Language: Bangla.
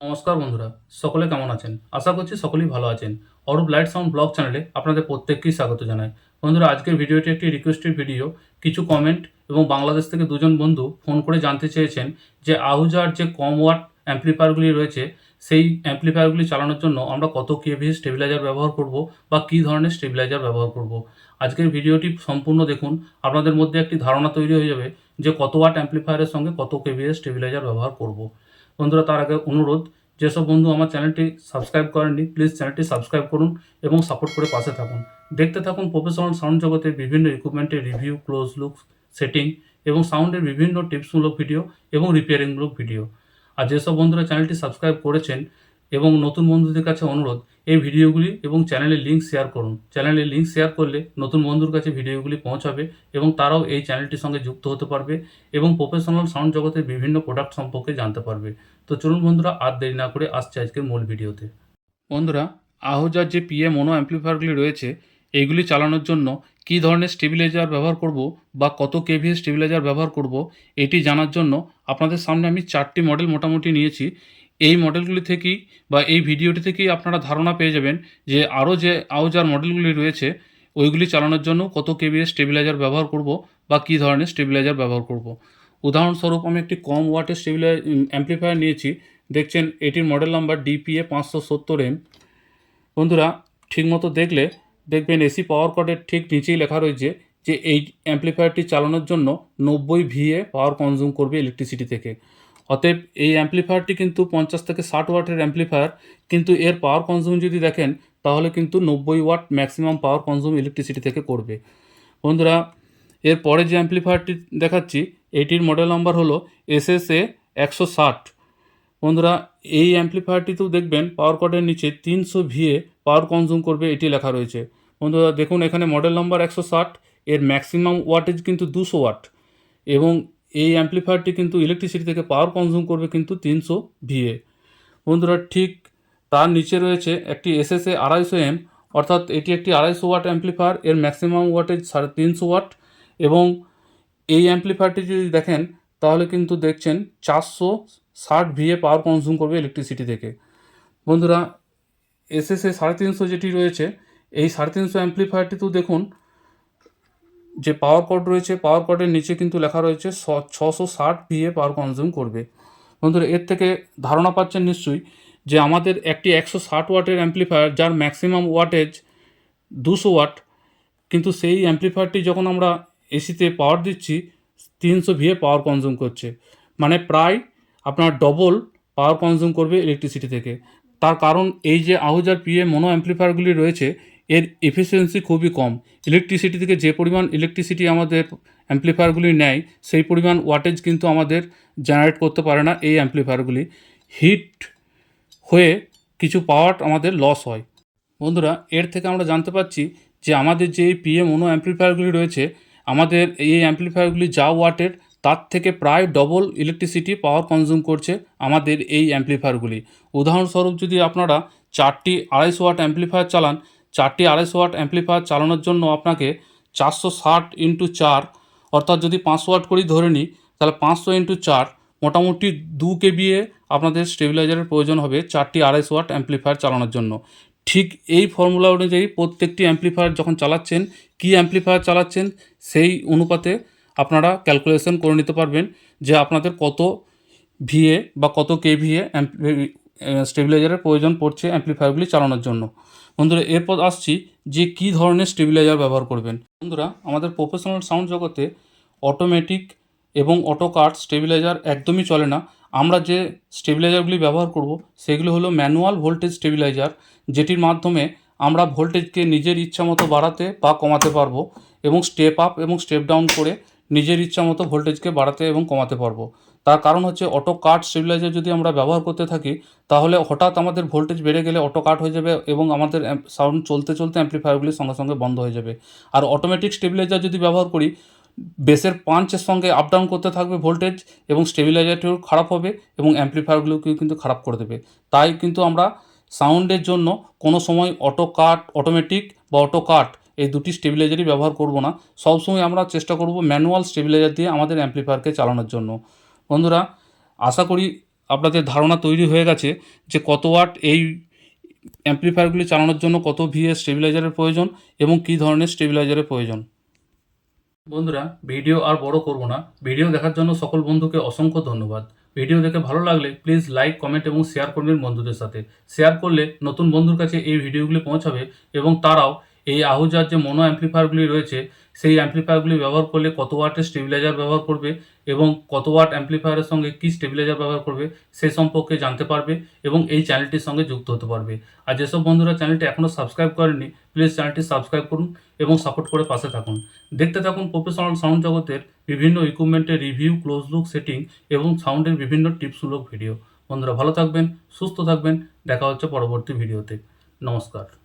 নমস্কার বন্ধুরা, সকলে কেমন আছেন? আশা করছি সকলেই ভালো আছেন। অরূপ লাইট সাউন্ড ব্লগ চ্যানেলে আপনাদের প্রত্যেককেই স্বাগত জানাই। বন্ধুরা, আজকের ভিডিওটি একটি রিকোয়েস্টেড ভিডিও কিছু কমেন্ট এবং বাংলাদেশ থেকে দুজন বন্ধু ফোন করে জানতে চেয়েছেন যে আহুজার যে কম ওয়াট অ্যাম্প্লিফায়ারগুলি রয়েছে, সেই অ্যাম্প্লিফায়ারগুলি চালানোর জন্য আমরা কত কেভি স্টেবিলাইজার ব্যবহার করব বা কী ধরনের স্টেবিলাইজার ব্যবহার করব। আজকের ভিডিওটি সম্পূর্ণ দেখুন। আপনাদের মধ্যে একটি ধারণা তৈরি হয়ে যাবে যে কত ওয়াট অ্যাম্প্লিফায়ারের সঙ্গে কত কেভি স্টেবিলাইজার ব্যবহার করব। বন্ধুরা, তার আগে অনুরোধ, যেসব বন্ধু আমার চ্যানেলটি সাবস্ক্রাইব করেননি প্লিজ চ্যানেলটি সাবস্ক্রাইব করুন এবং সাপোর্ট করে পাশে থাকুন। দেখতে থাকুন প্রফেশনাল সাউন্ড জগতের বিভিন্ন ইকুইপমেন্টের রিভিউ ক্লোজ লুক সেটিং এবং সাউন্ডের বিভিন্ন টিপসমূলক ভিডিও এবং রিপেয়ারিংমূলক ভিডিও আর যেসব বন্ধুরা চ্যানেলটি সাবস্ক্রাইব করেছেন এবং নতুন বন্ধুদের কাছে অনুরোধ, এই ভিডিওগুলি এবং চ্যানেলের লিঙ্ক শেয়ার করুন। চ্যানেলের লিঙ্ক শেয়ার করলে নতুন বন্ধুর কাছে ভিডিওগুলি পৌঁছাবে এবং তারাও এই চ্যানেলটির সঙ্গে যুক্ত হতে পারবে এবং প্রফেশনাল সাউন্ড জগতের বিভিন্ন প্রোডাক্ট সম্পর্কে জানতে পারবে। তো চলুন বন্ধুরা, আর দেরি না করে আসছে আজকের মূল ভিডিওতে। বন্ধুরা, আহুজার যে পিএ মনো অ্যাম্প্লিফায়ারগুলি রয়েছে এইগুলি চালানোর জন্য কী ধরনের স্টেবিলাইজার ব্যবহার করব বা কত কেভি স্টেবিলাইজার ব্যবহার করব, এটি জানার জন্য আপনাদের সামনে আমি চারটি মডেল মোটামুটি নিয়েছি। এই মডেলগুলি থেকেই বা এই ভিডিওটি থেকেই আপনারা ধারণা পেয়ে যাবেন যে আরও যে আউজার মডেলগুলি রয়েছে, ওইগুলি চালানোর জন্য কত কেভি স্টেবিলাইজার ব্যবহার করব বা কী ধরনের স্টেবিলাইজার ব্যবহার করব। উদাহরণস্বরূপ আমি একটি কম ওয়াটের স্টেবিলাই অ্যাম্প্লিফায়ার নিয়েছি। দেখছেন এটির মডেল নাম্বার ডিপিএ পাঁচশো সত্তর এম। বন্ধুরা, ঠিকমতো দেখলে দেখবেন এসি পাওয়ার কর্ডের ঠিক নিচেই লেখা রয়েছে যে এই অ্যাম্প্লিফায়ারটি চালানোর জন্য নব্বই ভিএ পাওয়ার কনজিউম করবে ইলেকট্রিসিটি থেকে। অতএব এই অ্যাম্প্লিফায়ারটি কিন্তু পঞ্চাশ থেকে ষাট ওয়াটের অ্যাম্প্লিফায়ার কিন্তু এর পাওয়ার কনজিউম যদি দেখেন, তাহলে কিন্তু নব্বই watt maximum power consume electricity থেকে করবে। বন্ধুরা এর পরে যে অ্যাম্প্লিফায়ারটি দেখাচ্ছি, এটির মডেল নাম্বার হলো এসএসএ একশো ষাট। বন্ধুরা, এই অ্যাম্প্লিফায়ারটিতেও দেখবেন পাওয়ার কর্ডের নিচে তিনশো ভিএ পাওয়ার কনজিউম করবে এটি লেখা রয়েছে। বন্ধুরা, দেখুন এখানে মডেল নাম্বার একশো ষাট, এর ম্যাক্সিমাম ওয়াটেজ কিন্তু দুশো ওয়াট। এবং এই অ্যাম্প্লিফায়ারটি কিন্তু ইলেকট্রিসিটি থেকে পাওয়ার কনজিউম করবে কিন্তু তিনশো ভিএ বন্ধুরা, ঠিক তার নিচে রয়েছে একটি এসএসএ আড়াইশো এম অর্থাৎ এটি একটি আড়াইশো ওয়াট অ্যাম্প্লিফায়ার এর ম্যাক্সিমাম ওয়াটেজ সাড়ে তিনশো ওয়াট এবং এই অ্যাম্প্লিফায়ারটি যদি দেখেন, তাহলে কিন্তু দেখছেন চারশো ষাট ভিএ পাওয়ার কনজিউম করবে ইলেকট্রিসিটি থেকে। বন্ধুরা এসএসএ সাড়ে তিনশো যেটি রয়েছে, এই সাড়ে তিনশো অ্যাম্প্লিফায়ারটিতেও দেখুন যে পাওয়ার কর্ড রয়েছে পাওয়ার কর্ডের নিচে কিন্তু লেখা রয়েছে ছশো ষাট ভিএ পাওয়ার কনজিউম করবে। বন্ধুরা, এর থেকে ধারণা পাচ্ছেন নিশ্চয়ই যে আমাদের একটি একশো ষাট ওয়াটের অ্যাম্প্লিফায়ার যার ম্যাক্সিমাম ওয়াটেজ দুশো ওয়াট, কিন্তু সেই অ্যাম্প্লিফায়ারটি যখন আমরা এসিতে পাওয়ার দিচ্ছি, তিনশো ভিএ পাওয়ার কনজিউম করছে। মানে প্রায় আপনার ডবল পাওয়ার কনজিউম করবে ইলেকট্রিসিটি থেকে। তার কারণ এই যে আহুজার পিএ মনো অ্যাম্প্লিফায়ারগুলি রয়েছে এর এফিসিয়েন্সি খুবই কম। ইলেকট্রিসিটি থেকে যে পরিমাণ ইলেকট্রিসিটি আমাদের অ্যাম্প্লিফায়ারগুলি নেয়, সেই পরিমাণ ওয়াটেজ কিন্তু আমাদের জেনারেট করতে পারে না এই অ্যাম্প্লিফায়ারগুলি হিট হয়ে কিছু পাওয়ার আমাদের লস হয়। বন্ধুরা, এর থেকে আমরা জানতে পারছি যে আমাদের যে পিএম মনো অ্যাম্প্লিফায়ারগুলি রয়েছে, আমাদের এই অ্যাম্প্লিফায়ারগুলি যা ওয়াটের তার থেকে প্রায় ডবল ইলেকট্রিসিটি পাওয়ার কনজিউম করছে আমাদের এই অ্যাম্প্লিফায়ারগুলি উদাহরণস্বরূপ যদি আপনারা চারটি আড়াইশো ওয়াট অ্যাম্প্লিফায়ার চালান চারটি আড়াইশো ওয়াট অ্যাম্প্লিফায়ার চালানোর জন্য আপনাকে চারশো ষাট ইন্টু চার, অর্থাৎ যদি পাঁচশো ওয়াট করেই ধরে নিই, তাহলে পাঁচশো ইন্টু চার, মোটামুটি দু কেবিএ আপনাদের স্টেবিলাইজারের প্রয়োজন হবে চারটি আড়াইশো ওয়াট অ্যাম্প্লিফায়ার চালানোর জন্য। ঠিক এই ফর্মুলা অনুযায়ী প্রত্যেকটি অ্যাম্প্লিফায়ার যখন চালাচ্ছেন, কী অ্যাম্প্লিফায়ার চালাচ্ছেন, সেই অনুপাতে আপনারা ক্যালকুলেশন করে নিতে পারবেন যে আপনাদের কত ভিএ বা কত কেভিএ স্টেবিলাইজারের প্রয়োজন পড়ছে অ্যাম্প্লিফায়ারগুলি চালানোর জন্য। বন্ধুরা, এরপর আসছি যে কী ধরনের স্টেবিলাইজার ব্যবহার করবেন। বন্ধুরা, আমাদের প্রফেশনাল সাউন্ড জগতে অটোমেটিক এবং অটো কাট স্টেবিলাইজার একদমই চলে না। আমরা যে স্টেবিলাইজারগুলি ব্যবহার করব, সেগুলো হলো ম্যানুয়াল ভোল্টেজ স্টেবিলাইজার যেটির মাধ্যমে আমরা ভোল্টেজকে নিজের ইচ্ছা মতো বাড়াতে বা কমাতে পারব এবং স্টেপ আপ এবং স্টেপ ডাউন করে নিজের ইচ্ছা মতো ভোল্টেজকে বাড়াতে এবং কমাতে পারব। তার কারণ হচ্ছে অটো কাট স্টেবিলাইজার যদি আমরা ব্যবহার করতে থাকি, তাহলে হঠাৎ আমাদের ভোল্টেজ বেড়ে গেলে অটো কাট হয়ে যাবে এবং আমাদের সাউন্ড চলতে চলতে অ্যাম্প্লিফায়ারগুলি সঙ্গে সঙ্গে বন্ধ হয়ে যাবে। আর অটোমেটিক স্টেবিলাইজার যদি ব্যবহার করি, বেসের পাঞ্চের সঙ্গে আপ ডাউন করতে থাকবে ভোল্টেজ এবং স্টেবিলাইজারটিও খারাপ হবে এবং অ্যাম্প্লিফায়ারগুলোকেও কিন্তু খারাপ করে দেবে। তাই কিন্তু আমরা সাউন্ডের জন্য কোনো সময় অটো কাট, অটোমেটিক বা অটো কাট এই দুটি স্টেবিলাইজারই ব্যবহার করব না। সবসময় আমরা চেষ্টা করব ম্যানুয়াল স্টেবিলাইজার দিয়ে আমাদের অ্যাম্প্লিফায়ারকে চালানোর জন্য। বন্ধুরা, আশা করি আপনাদের ধারণা তৈরি হয়ে গেছে যে কত ওয়াট এই অ্যাম্প্লিফায়ারগুলি চালানোর জন্য কত ভিএস স্টেবিলাইজারের প্রয়োজন এবং কী ধরনের স্টেবিলাইজারের প্রয়োজন। বন্ধুরা, ভিডিও আর বড় করব না। ভিডিও দেখার জন্য সকল বন্ধুকে অসংখ্য ধন্যবাদ। ভিডিও দেখে ভালো লাগলে প্লিজ লাইক, কমেন্ট এবং শেয়ার করবেন বন্ধুদের সাথে। শেয়ার করলে নতুন বন্ধুর কাছে এই ভিডিওগুলি পৌঁছাবে এবং তারাও এই আহুজার যে মনো অ্যাম্প্লিফায়ারগুলি রয়েছে, সেই অ্যাম্প্লিফায়ারগুলি ব্যবহার করলে কত ওয়াটের স্টেবিলাইজার ব্যবহার করবে এবং কত ওয়াট অ্যাম্প্লিফায়ারের সঙ্গে কী স্টেবিলাইজার ব্যবহার করবে, সে সম্পর্কে জানতে পারবে এবং এই চ্যানেলটির সঙ্গে যুক্ত হতে পারবে। আর যেসব বন্ধুরা চ্যানেলটি এখনও সাবস্ক্রাইব করেননি প্লিজ চ্যানেলটি সাবস্ক্রাইব করুন এবং সাপোর্ট করে পাশে থাকুন। দেখতে থাকুন প্রফেশনাল সাউন্ড জগতের বিভিন্ন ইকুইপমেন্টের রিভিউ ক্লোজ লুক সেটিং এবং সাউন্ডের বিভিন্ন টিপসমূলক ভিডিও বন্ধুরা ভালো থাকবেন, সুস্থ থাকবেন, দেখা হচ্ছে পরবর্তী ভিডিওতে নমস্কার।